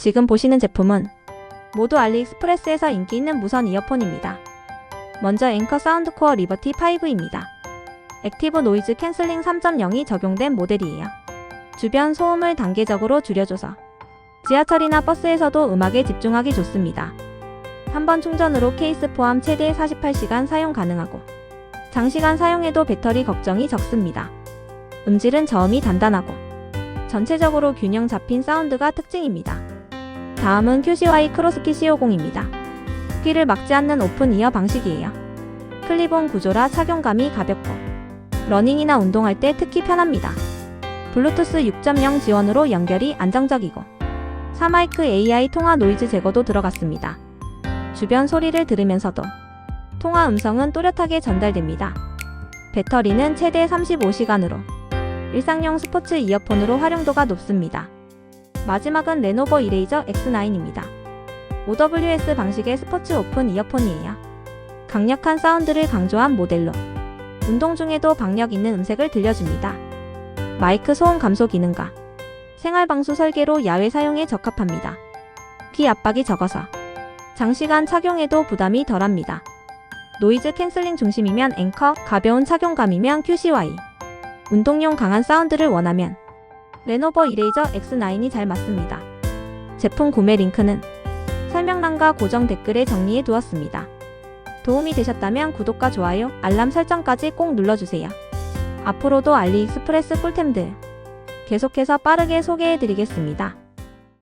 지금 보시는 제품은 모두 알리익스프레스에서 인기 있는 무선 이어폰입니다. 먼저 앵커 사운드코어 리버티 5입니다. 액티브 노이즈 캔슬링 3.0이 적용된 모델이에요. 주변 소음을 단계적으로 줄여줘서 지하철이나 버스에서도 음악에 집중하기 좋습니다. 한 번 충전으로 케이스 포함 최대 48시간 사용 가능하고 장시간 사용해도 배터리 걱정이 적습니다. 음질은 저음이 단단하고 전체적으로 균형 잡힌 사운드가 특징입니다. 다음은 QCY 크로스키 C50입니다. 귀를 막지 않는 오픈 이어 방식이에요. 클립온 구조라 착용감이 가볍고 러닝이나 운동할 때 특히 편합니다. 블루투스 6.0 지원으로 연결이 안정적이고 3마이크 AI 통화 노이즈 제거도 들어갔습니다. 주변 소리를 들으면서도 통화 음성은 또렷하게 전달됩니다. 배터리는 최대 35시간으로 일상용 스포츠 이어폰으로 활용도가 높습니다. 마지막은 레노버 이레이저 X9입니다. OWS 방식의 스포츠 오픈 이어폰이에요. 강력한 사운드를 강조한 모델로 운동 중에도 박력 있는 음색을 들려줍니다. 마이크 소음 감소 기능과 생활 방수 설계로 야외 사용에 적합합니다. 귀 압박이 적어서 장시간 착용해도 부담이 덜합니다. 노이즈 캔슬링 중심이면 앵커, 가벼운 착용감이면 QCY, 운동용 강한 사운드를 원하면 레노버 이레이저 X9이 잘 맞습니다. 제품 구매 링크는 설명란과 고정 댓글에 정리해 두었습니다. 도움이 되셨다면 구독과 좋아요, 알람 설정까지 꼭 눌러주세요. 앞으로도 알리익스프레스 꿀템들 계속해서 빠르게 소개해 드리겠습니다.